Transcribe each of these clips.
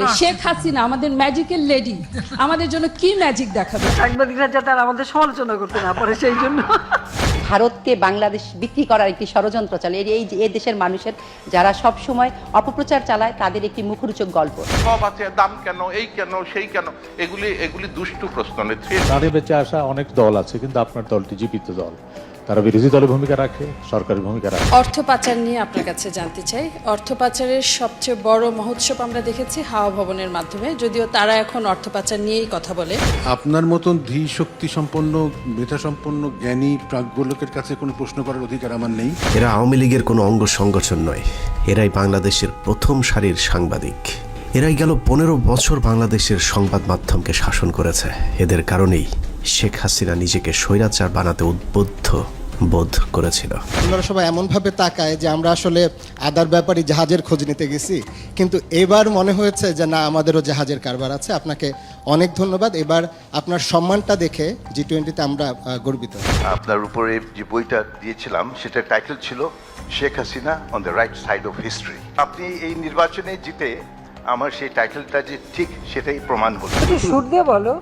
বাপরে শেখ হাসিনা আমাদের magical lady আমাদের জন্য কি ম্যাজিক দেখাবে? সাংবাদিকরা যাতে আর আমাদের সমালোচনা করতে না পারে সেই জন্য। ভারতকে বাংলাদেশ বিক্রি করার একটি ষড়যন্ত্র চলে এই যে এই দেশের মানুষের যারা সব সময় অপপ্রচার চালায় তাদের একটি মুখরোচক গল্প। সব আছে দাম কেন এই কেন সেই কেন? এগুলি এগুলি দুষ্টু প্রশ্ন নেত্রী প্রাণে বেঁচে আসা অনেক দল আছে কিন্তু আপনার দলটি জীবিত দল। তারা বিরোধী দলের ভূমিকা রাখে সরকারি ভূমিকা রাখে। অর্থ পাচার নিয়ে আপনার কাছে জানতে চাই। অর্থ পাচারের সবচেয়ে বড় মহোৎসব আমরা দেখেছি হাওয়া ভবনের মাধ্যমে যদিও তারা এখন অর্থ পাচার নিয়েই কথা বলে। আপনার মতন ধী শক্তি সম্পন্ন মেধা সম্পন্ন জ্ঞানী প্রাজ্ঞ লোকের কাছে কোনো প্রশ্ন করার অধিকার আমার নেই। এরা আওয়ামী লীগের কোনো অঙ্গ সংগঠন নয়। এরাই বাংলাদেশের প্রথম সারির সাংবাদিক। এরাই গেল পনেরো বছর বাংলাদেশের সংবাদ মাধ্যমকে শাসন করেছে। এদের কারণেই শেখ হাসিনা নিজেকে স্বৈরাচার বানাতে উদ্বুদ্ধ। বোধ করেছিল। আপনারা সবাই এমনভাবে তাকায় যে আমরা আসলে আদার ব্যাপারে জাহাজের খোঁজ নিতে গেছি। কিন্তু এবার মনে হয়েছে যে না আমাদেরও জাহাজের কারবার আছে। আপনাকে অনেক ধন্যবাদ। এবার আপনার সম্মানটা দেখে জি টোয়েন্টিতে আমরা গর্বিত। আপনার উপরে যে বইটা দিয়েছিলাম সেটার টাইটেল ছিল Sheikh Hasina on the right side of history আপনি এই নির্বাচনে জিতে আমার সেই টাইটেলটা যে ঠিক সেটাই প্রমাণ হলো। সুর দিয়ে বলো।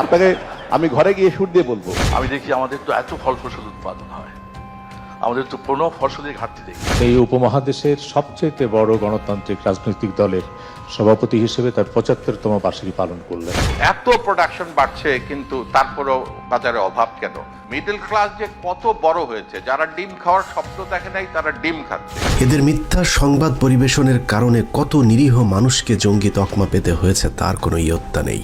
আপনাকে আমি ঘরে গিয়ে সুর দিয়ে বলব। আমি দেখি আমাদের তো এত ফল ফসল উৎপাদন হয়। আমাদের তো কোনো ফসলের ঘাটতি দেখি এই উপমহাদেশের সবচেয়ে বড় গণতান্ত্রিক রাজনৈতিক দলের সভাপতি হিসেবে তার পঁচাত্তরতম বার্ষিকী পালন করলেন। এত প্রোডাকশন বাড়ছে কিন্তু তারপরেও বাজারে অভাব কেন? মিডল ক্লাস যে কত বড় হয়েছে যারা ডিম খাওয়ার স্বপ্ন দেখে নাই তারা ডিম খাচ্ছে। এদের মিথ্যা সংবাদ পরিবেশনের কারণে কত নিরীহ মানুষকে জঙ্গি তকমা পেতে হয়েছে তার কোনো ইয়ত্তা নেই।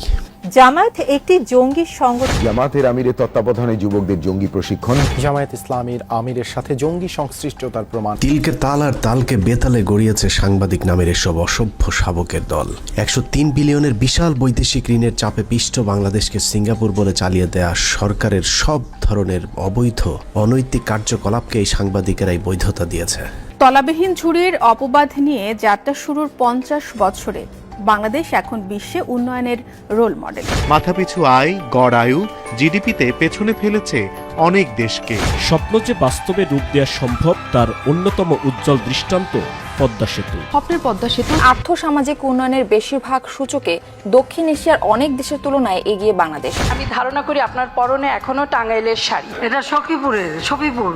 জামায়াত একটি জঙ্গি সংগঠন। জামাতের আমিরের তত্ত্বাবধানে যুবকদের জঙ্গি প্রশিক্ষণ। জামায়াত ইসলামীর আমিরের সাথে জঙ্গি সংশ্লিষ্টতার প্রমাণ। তিলকে তাল আর তালকে বেতালে গড়িয়েছে সাংবাদিক নামের এসব অসভ্য শাবকের দল। একশো তিন বিলিয়নের বিশাল বৈদেশিক ঋণের চাপে পিষ্ট বাংলাদেশকে সিঙ্গাপুর বলে চালিয়ে দেয়া সরকারের সব ধরনের অবৈধ অনৈতিক কার্যকলাপকে এই সাংবাদিকেরাই বৈধতা দিয়েছে। তলাবিহীন ঝুড়ির অপবাদ নিয়ে যাত্রা শুরুর পঞ্চাশ বছরে। বাংলাদেশ এখন বিশ্বে উন্নয়নের রোল মডেল মাথাপিছু আয় গড় আয়ু জিডিপিতে পেছনে ফেলেছে অনেক দেশকে। স্বপ্ন যে বাস্তবে রূপ দেওয়া সম্ভব তার অন্যতম উজ্জ্বল দৃষ্টান্ত পদ্মা সেতু। স্বপ্নের পদ্মা সেতু আর্থ সামাজিক উন্নয়নের বেশিরভাগ সূচকে দক্ষিণ এশিয়ার অনেক দেশের তুলনায় এগিয়ে বাংলাদেশ। আমি ধারণা করি আপনার পরনে এখনও টাঙ্গাইলের শাড়ি। এটা সখীপুরের সফিপুর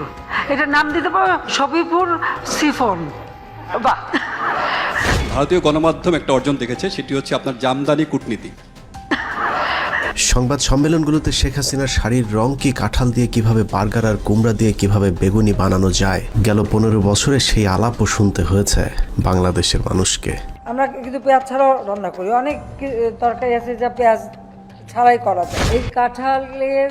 এটার নাম দিতে পারো? সফিপুর সিফন বাহ। ভারতীয় গণমাধ্যম একটা অর্জন দেখেছে সেটি হচ্ছে আপনার জামদানি কূটনীতি। সংবাদ সম্মেলনগুলোতে শেখ হাসিনার শাড়ির রং কি কাঁঠাল দিয়ে কীভাবে বার্গার আর কুমড়া দিয়ে কীভাবে বেগুনি বানানো যায়? গেল পনেরো বছরে সেই আলাপও শুনতে হয়েছে বাংলাদেশের মানুষকে। আমরা কিন্তু পেঁয়াজ ছাড়াও রান্না করি। অনেক তরকারি আছে যা পেঁয়াজ ছাড়াই করা যায়। এই কাঁঠালের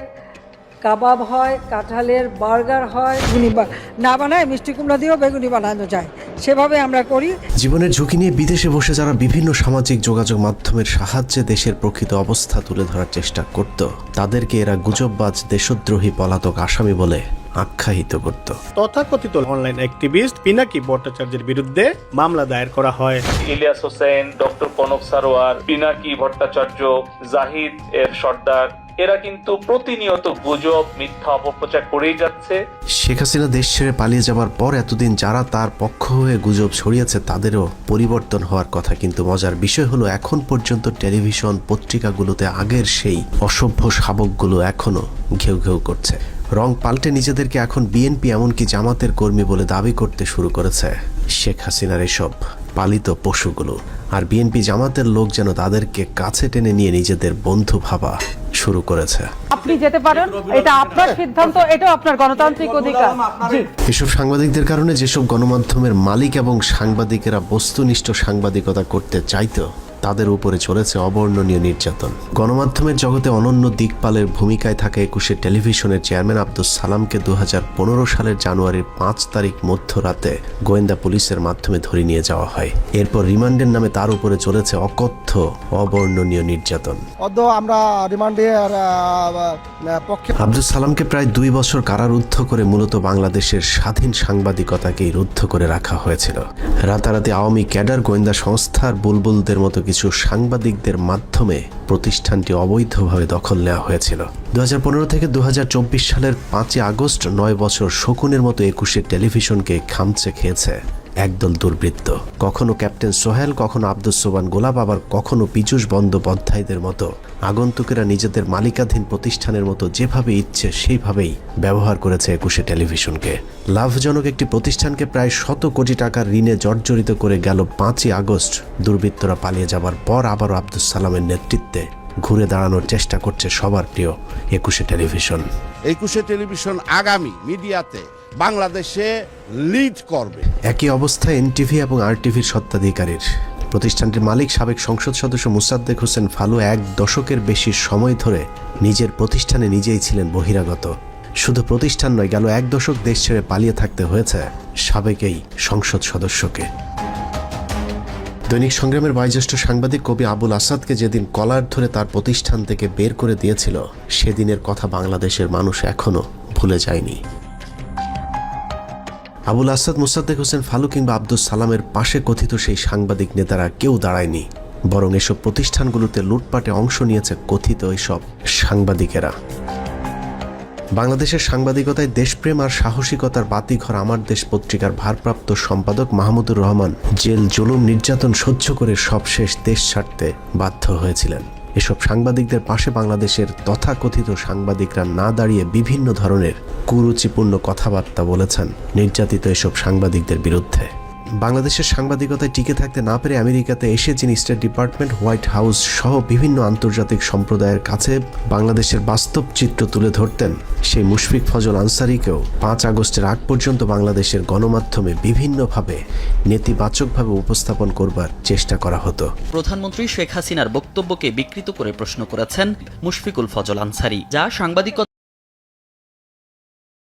কাবাব হয় কাঁঠালের বার্গার হয় বেগুনি বা- না বানায় মিষ্টি কুমড়া দিয়েও বেগুনি বানানো যায়। সেভাবে আমরা করি। জীবনের ঝুঁকি নিয়ে বিদেশে বসে যারা বিভিন্ন সামাজিক যোগাযোগ মাধ্যমের সাহায্যে দেশের প্রকৃত অবস্থা তুলে ধরার চেষ্টা করত তাদেরকে এরা গুজববাজ দেশদ্রোহী পলাতক আসামি বলে আখ্যায়িত করত। তথাকথিত অনলাইন অ্যাক্টিভিস্ট পিনাকি ভট্টাচার্যের বিরুদ্ধে মামলা দায়ের করা হয়। ইলিয়াস হোসেন ডক্টর কনক সারোয়ার পিনাকি ভট্টাচার্য জাহিদ এর সর্দার এরা কিন্তু প্রতিনিয়ত গুজব, মিথ্যা অপপ্রচার করেই যাচ্ছে। শেখ হাসিনা দেশ ছেড়ে পালিয়ে যাবার পর এতদিন যারা তার পক্ষ হয়ে গুজব ছড়িয়েছে, তাদেরও পরিবর্তন হওয়ার কথা। কিন্তু মজার বিষয় হলো, এখন পর্যন্ত টেলিভিশন পত্রিকাগুলোতে আগের সেই অসভ্য শাবকগুলো এখনও ঘেউ ঘেউ করছে। রং পাল্টে নিজেদেরকে এখন বিএনপি এমনকি জামাতের কর্মী বলে দাবি করতে শুরু করেছে শেখ হাসিনার এসব পালিত পশুগুলো। আর বিএনপি জামাতের লোক যেন তাদেরকে কাছে টেনে নিয়ে নিজেদের বন্ধু ভাবা শুরু করেছে। আপনি যেতে পারেন এটা আপনার সিদ্ধান্ত এটাও আপনার গণতান্ত্রিক অধিকার। এসব সাংবাদিকদের কারণে যেসব গণমাধ্যমের মালিক এবং সাংবাদিকেরা বস্তুনিষ্ঠ সাংবাদিকতা করতে চাইতো তাদের উপরে চলেছে অবর্ণনীয় নির্যাতন। গণমাধ্যমের জগতে অনন্য দিকপালের ভূমিকায় থাকে একুশে টেলিভিশনের চেয়ারম্যান আব্দুল সালামকে দু হাজার পনেরো সালের জানুয়ারির পাঁচ তারিখ মধ্যরাতে গোয়েন্দা পুলিশের মাধ্যমে ধরে নিয়ে যাওয়া হয়। এরপর রিমান্ডের নামে তার উপরে চলেছে অকথ্য, অবর্ণনীয় নির্যাতন। আমরা রিমান্ডে আব্দুল সালামকে প্রায় দুই বছর কারারুদ্ধ করে মূলত বাংলাদেশের স্বাধীন সাংবাদিকতাকেই রুদ্ধ করে রাখা হয়েছিল। রাতারাতি আওয়ামী ক্যাডার গোয়েন্দা সংস্থার বুলবুলদের মতো কিছু সাংবাদিকদের মাধ্যমে প্রতিষ্ঠানটি অবৈধভাবে দখল নেওয়া হয়েছিল। দুহাজার পনেরো থেকে দুহাজার চব্বিশ সালের পাঁচই আগস্ট নয় বছর শকুনের মতো একুশে টেলিভিশনকে খামচে খেয়েছে। একদল দুর্বৃত্ত। কখনো ক্যাপ্টেন সোহেল, কখনো আব্দুস সোবান গোলাপ, আবার কখনো পীযূষ বন্দ্যোপাধ্যায়দের মতো। আগন্তুকেরা নিজেদের মালিকাধীন প্রতিষ্ঠানের মতো যেভাবে ইচ্ছে সেইভাবেই ব্যবহার করেছে একুশে টেলিভিশনকে। লাভজনক একটি প্রতিষ্ঠানকে প্রায় শত কোটি টাকার ঋণে জর্জরিত করে গেল পাঁচই আগস্ট। দুর্বৃত্তরা পালিয়ে যাবার পর আবারও আব্দুস সালামের নেতৃত্বে ঘুরে দাঁড়ানোর চেষ্টা করছে সবার প্রিয় একুশে টেলিভিশন। একুশে টেলিভিশন আগামী মিডিয়াতে বাংলাদেশে লিড করবে। একই অবস্থা এনটিভি এবং আরটিভির সত্ত্বাধিকারীর প্রতিষ্ঠানটির মালিক সাবেক সংসদ সদস্য মুসাদ্দেক হোসেন ফালু এক দশকের বেশি সময় ধরে নিজের প্রতিষ্ঠানে নিজেই ছিলেন বহিরাগত। শুধু প্রতিষ্ঠান নয় গেল এক দশক দেশ ছেড়ে পালিয়ে থাকতে হয়েছে সাবেক এই সংসদ সদস্যকে। দৈনিক সংগ্রামের বয়োজ্যেষ্ঠ সাংবাদিক কবি আবুল আসাদকে যেদিন কলার ধরে তার প্রতিষ্ঠান থেকে বের করে দিয়েছিল, সেদিনের কথা বাংলাদেশের মানুষ এখনও ভুলে যায়নি। আবুল আসাদ, মুসাদ্দেক হোসেন ফালু কিংবা আব্দুল সালামের পাশে কথিত সেই সাংবাদিক নেতারা কেউ দাঁড়ায়নি, বরং এসব প্রতিষ্ঠানগুলোতে লুটপাটে অংশ নিয়েছে কথিত এসব সাংবাদিকেরা। বাংলাদেশের সাংবাদিকতায় দেশপ্রেম আর সাহসিকতার বাতিঘর আমার দেশ পত্রিকার ভারপ্রাপ্ত সম্পাদক মাহমুদুর রহমান জেল, জুলুম, নির্যাতন সহ্য করে সবশেষ দেশ ছাড়তে বাধ্য হয়েছিলেন। এসব সাংবাদিকদের পাশে বাংলাদেশের তথাকথিত সাংবাদিকরা না দাঁড়িয়ে বিভিন্ন ধরনের কুরুচিপূর্ণ কথাবার্তা বলেছেন নির্যাতিত এসব সাংবাদিকদের বিরুদ্ধে। বাংলাদেশের সাংবাদিকতায় টিকে থাকতে না পেরে আমেরিকাতে এসে যিনি স্টেট ডিপার্টমেন্ট হোয়াইট হাউস সহ বিভিন্ন আন্তর্জাতিক সম্প্রদায়ের কাছে বাংলাদেশের বাস্তব চিত্র তুলে ধরতেন, সেই মুশফিক ফজল আনসারিকেও পাঁচ আগস্টের আগ পর্যন্ত বাংলাদেশের গণমাধ্যমে বিভিন্নভাবে নেতিবাচকভাবে উপস্থাপন করবার চেষ্টা করা হতো। প্রধানমন্ত্রী শেখ হাসিনার বক্তব্যকে বিকৃত করে প্রশ্ন করেছেন মুশফিকুল ফজল আনসারি, যা সাংবাদিকতা